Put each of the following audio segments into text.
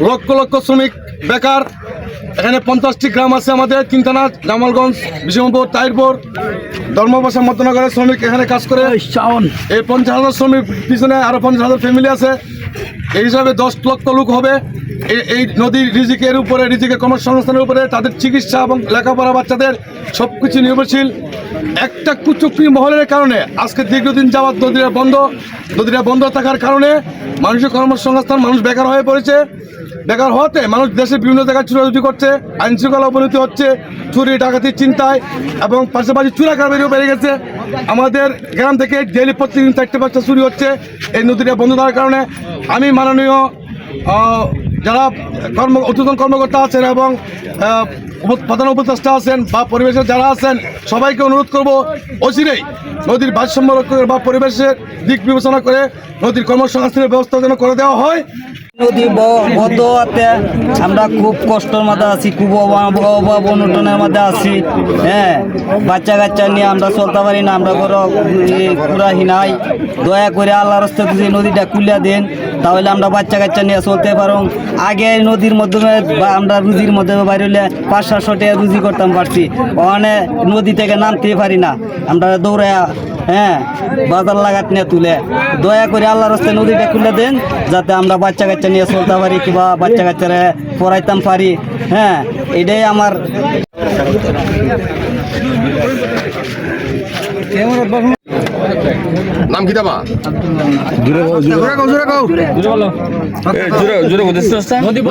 লক্ষ লক্ষ শ্রমিক বেকার এখানে পঞ্চাশটি গ্রাম আছে আমাদের তিনটানা জামালগঞ্জ বিশমপুর তাইরপুর ধর্মবাসা মতনগরের শ্রমিক এখানে কাজ করে। এই পঞ্চাশ হাজার শ্রমিক পিছনে আরও পঞ্চাশ হাজার ফ্যামিলি আছে। এই হিসাবে দশ লক্ষ লোক হবে। এই- এই নদীর রিজিকের উপরে রিজিকের কর্মসংস্থানের উপরে তাদের চিকিৎসা এবং লেখাপড়া বাচ্চাদের সব কিছু নির্ভরশীল। একটা কুচুকরি মহলের কারণে আজকে দীর্ঘদিন যাওয়ার নদীরা বন্ধ। নদীরা বন্ধ থাকার কারণে মানুষের কর্মসংস্থান মানুষ বেকার হয়ে পড়েছে। বেকার হতে মানুষ দেশে বিভিন্ন জায়গায় চুরাচুরি করছে, আইন শৃঙ্খলা অবনতি হচ্ছে, চুরি, ডাকাতির চিন্তায়, এবং পাশাপাশি চুরা কারবারিও বেড়ে গেছে। আমাদের গ্রাম থেকে ডেলি প্রতিদিন চারটে পাঁচটা চুরি হচ্ছে এই নদীটা বন্ধ থাকার কারণে। আমি মাননীয় যারা কর্ম উদ্বোধন কর্মকর্তা আছেন এবং প্রধান উপদেষ্টা আছেন বা পরিবেশের যারা আছেন, সবাইকে অনুরোধ করব অচিরেই নদীর ভারসাম্য রক্ষা বা পরিবেশের দিক বিবেচনা করে নদীর কর্মসংস্থানের ব্যবস্থা যেন করে দেওয়া হয়। নদী হওয়াতে আমরা খুব কষ্টের মধ্যে আছি, খুব অভাব অনটনের মধ্যে আছি। হ্যাঁ বাচ্চা কাচ্চা নিয়ে আমরা চলতে পারি না, আমরা করো পুরা হিনাই দয়া করে আল্লাহ রাস্তা যদি নদীটা খুলিয়া দেন, তাহলে আমরা বাচ্চা কাচ্চা নিয়ে চলতে পারো আগে নদীর মাধ্যমে আমরা রুজির মাধ্যমে বাইরে হলে সাতশো টাকা রুজি করতাম পারছি। ওখানে নদী থেকে নামতে পারি না। আমরা দৌড়ায়া হ্যাঁ বাজার লাগাত নিয়ে তুলে। দয়া করে আল্লাহ রাস্তায় নদীটা খুলে দেন যাতে আমরা বাচ্চা কাচ্চা নিয়ে চলতে পারি কিংবা বাচ্চা কাচ্চারা পড়াইতাম পারি। হ্যাঁ এটাই আমার নাম কি দাবা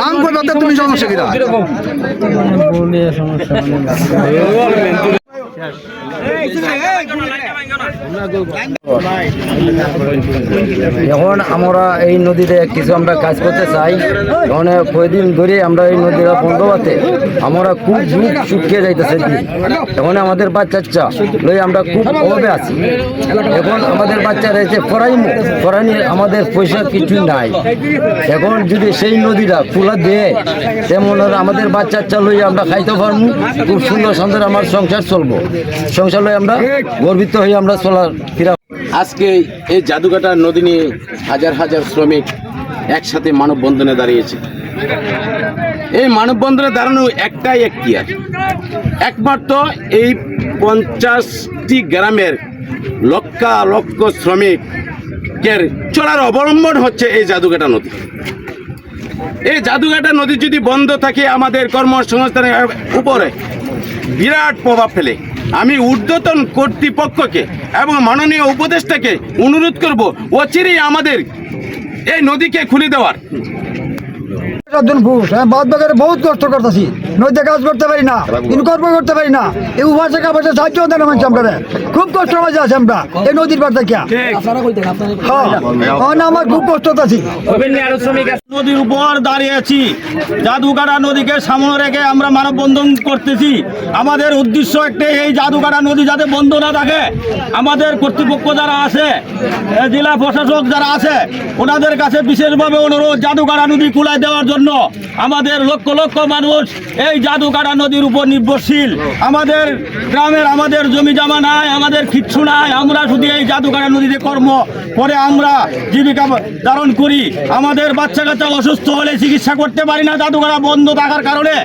নাম কই বাতে তুমি সমস্যা কিরা এখন আমরা এই নদীতে কিছু আমরা কাজ করতে চাই। এখন কয়েকদিন ধরে আমরা এই নদীটা বন্ধ আমরা খুব দুঃখ শুকিয়ে যাইতেছে এখন আমাদের বাচ্চা লই আমরা খুব অভাবে আছি। এখন আমাদের বাচ্চা রয়েছে পড়াইমু পড়াইনি আমাদের পয়সা কিছু নাই। এখন যদি সেই নদীটা খোলা দেয়, তেমন আমাদের বাচ্চা লই আমরা খাইতে পারব। খুব সুন্দর সুন্দর আমার সংসার চলবো। সংসার আমরা গর্বিত হয়ে আমরা চলার ফিরা আজকে এই জাদুঘাটা নদী নিয়ে হাজার হাজার শ্রমিক একসাথে মানববন্ধনে দাঁড়িয়েছে। এই মানববন্ধনে দাঁড়ানো একটাই এখতিয়ার। একমাত্র এই পঞ্চাশটি গ্রামের লক্কা লক্ষ শ্রমিকের চলার অবলম্বন হচ্ছে এই জাদুঘাটা নদী। এই জাদুঘাটা নদী যদি বন্ধ থাকে আমাদের কর্মসংস্থানের উপরে বিরাট প্রভাব ফেলে। আমি ঊর্ধ্বতন কর্তৃপক্ষকে এবং মাননীয় উপদেষ্টাকে অনুরোধ করব অচিরেই আমাদের এই নদীকে খুলে দেওয়ার। একজন পুরুষ হ্যাঁ বাদ বাগারে বহুত কষ্ট করতেছি। নদীতে কাজ করতে পারি না কিন্তু কর্ম করতে পারি না। এই উভয় টাকা পয়সা সাহায্য দেন মানুষ আমরা খুব কষ্ট মাঝে আছে আমরা এই নদীর পার থেকে। হ্যাঁ এখন আমার খুব কষ্ট আছি। নদীর উপর দাঁড়িয়ে আছি। জাদুকাটা নদীকে সামনে রেখে আমরা মানববন্ধন করতেছি। আমাদের উদ্দেশ্য একটাই এই জাদুকাটা নদী যাতে বন্ধ না থাকে। আমাদের কর্তৃপক্ষ যারা আছে জেলা প্রশাসক যারা আছে ওনাদের কাছে বিশেষভাবে অনুরোধ জাদুকাটা নদী খুলে দেওয়ার জন্য আমাদের লক্ষ লক্ষ মানুষ এই জাদুকাটা নদীর উপর নির্ভরশীল। আমাদের গ্রামের আমাদের জমি জমা নাই, আমাদের কিচ্ছু নাই। আমরা শুধু এই জাদুকাটা নদীতে কর্ম। করে আমরা জীবিকা ধারণ করি। আমাদের বাচ্চা কাচ্চা অসুস্থ হলে চিকিৎসা করতে পারি না জাদুঘাটা বন্ধ থাকার কারণে।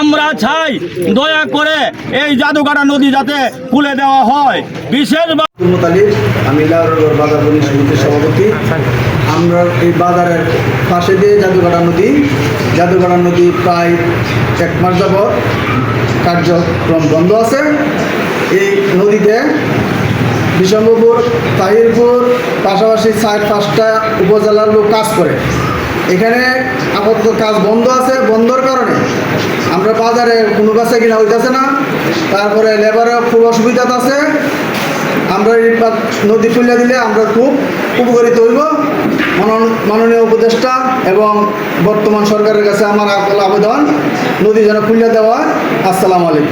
আমরা চাই দয়া করে এই জাদুঘাটা নদী যাতে খুলে দেওয়া হয়। বিশেষ আমি সভাপতি। আমরা এই বাজারের পাশে দিয়ে জাদুঘাটা নদী জাদুঘাটা নদী প্রায় এক মাস যাবৎ কার্যক্রম বন্ধ আছে। এই নদীতে বিশম্বপুর তাহিরপুর, পাশাপাশি চার পাঁচটা উপজেলার লোক কাজ করে। এখানে আপাতত কাজ বন্ধ আছে। বন্ধর কারণে আমরা বাজারে কোনো কাছে কিনা হইতেছে না। তারপরে লেবারের খুব অসুবিধা আছে। আমরা নদী খুলে দিলে আমরা খুব উপকারিত হইব। মাননীয় উপদেষ্টা এবং বর্তমান সরকারের কাছে আমার আবেদন। নদী যেন খুলে দেওয়া আসসালামু আলাইকুম।